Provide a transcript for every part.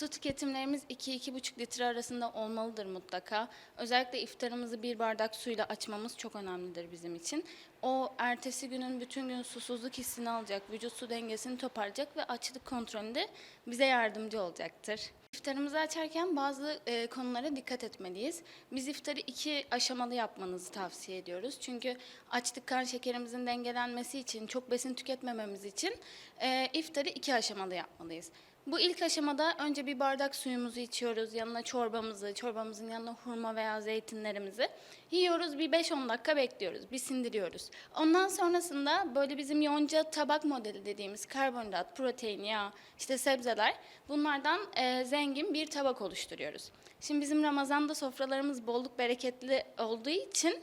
Su tüketimlerimiz 2-2,5 litre arasında olmalıdır mutlaka. Özellikle iftarımızı bir bardak suyla açmamız çok önemlidir bizim için. O ertesi günün bütün gün susuzluk hissini alacak, vücut su dengesini toparlayacak ve açlık kontrolünde bize yardımcı olacaktır. İftarımızı açarken bazı e, konulara dikkat etmeliyiz. Biz iftarı iki aşamalı yapmanızı tavsiye ediyoruz. Çünkü açlık kan şekerimizin dengelenmesi için, çok besin tüketmememiz için e, iftarı iki aşamalı yapmalıyız. Bu ilk aşamada önce bir bardak suyumuzu içiyoruz. Yanına çorbamızı, çorbamızın yanına hurma veya zeytinlerimizi yiyoruz. Bir 5-10 dakika bekliyoruz. Bir sindiriyoruz. Ondan sonrasında böyle bizim yonca tabak modeli dediğimiz karbonhidrat, protein, yağ, işte sebzeler bunlardan e, zengin bir tabak oluşturuyoruz. Şimdi bizim Ramazan'da sofralarımız bolluk bereketli olduğu için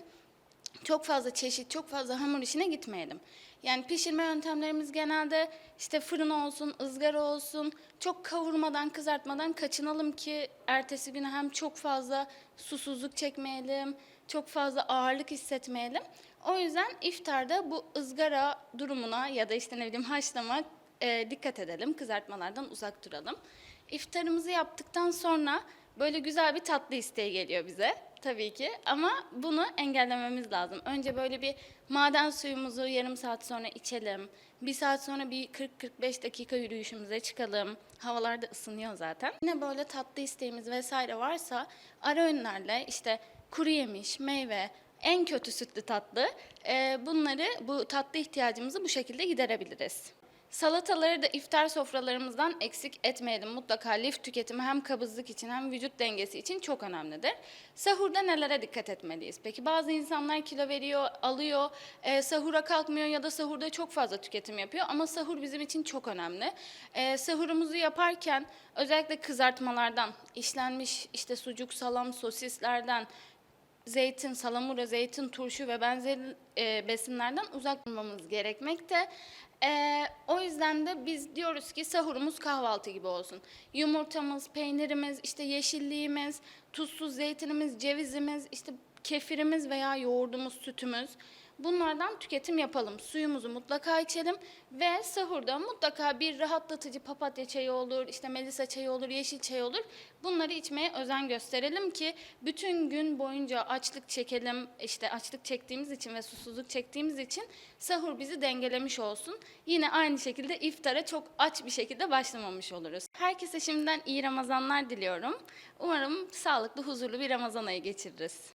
çok fazla çeşit, çok fazla hamur işine gitmeyelim. Yani pişirme yöntemlerimiz genelde işte fırın olsun, ızgara olsun, çok kavurmadan, kızartmadan kaçınalım ki ertesi güne hem çok fazla susuzluk çekmeyelim, çok fazla ağırlık hissetmeyelim. O yüzden iftarda bu ızgara durumuna ya da işte ne bileyim haşlama e, dikkat edelim, kızartmalardan uzak duralım. İftarımızı yaptıktan sonra böyle güzel bir tatlı isteği geliyor bize tabii ki ama bunu engellememiz lazım. Önce böyle bir maden suyumuzu yarım saat sonra içelim. Bir saat sonra bir 40-45 dakika yürüyüşümüze çıkalım. Havalar da ısınıyor zaten. Yine böyle tatlı isteğimiz vesaire varsa ara öğünlerle işte kuru yemiş, meyve, en kötü sütlü tatlı bunları bu tatlı ihtiyacımızı bu şekilde giderebiliriz. Salataları da iftar sofralarımızdan eksik etmeyelim. Mutlaka lif tüketimi hem kabızlık için hem vücut dengesi için çok önemlidir. Sahurda nelere dikkat etmeliyiz? Peki bazı insanlar kilo veriyor, alıyor, e, sahura kalkmıyor ya da sahurda çok fazla tüketim yapıyor. Ama sahur bizim için çok önemli. E, sahurumuzu yaparken özellikle kızartmalardan, işlenmiş işte sucuk, salam, sosislerden, zeytin, salamura, zeytin, turşu ve benzeri e, besinlerden uzak durmamız gerekmekte. E, o yüzden de biz diyoruz ki sahurumuz kahvaltı gibi olsun. Yumurtamız, peynirimiz, işte yeşilliğimiz, tuzsuz zeytinimiz, cevizimiz, işte kefirimiz veya yoğurdumuz, sütümüz. Bunlardan tüketim yapalım. Suyumuzu mutlaka içelim ve sahurda mutlaka bir rahatlatıcı papatya çayı olur, işte melisa çayı olur, yeşil çay olur. Bunları içmeye özen gösterelim ki bütün gün boyunca açlık çekelim. İşte açlık çektiğimiz için ve susuzluk çektiğimiz için sahur bizi dengelemiş olsun. Yine aynı şekilde iftara çok aç bir şekilde başlamamış oluruz. Herkese şimdiden iyi Ramazanlar diliyorum. Umarım sağlıklı, huzurlu bir Ramazan ayı geçiririz.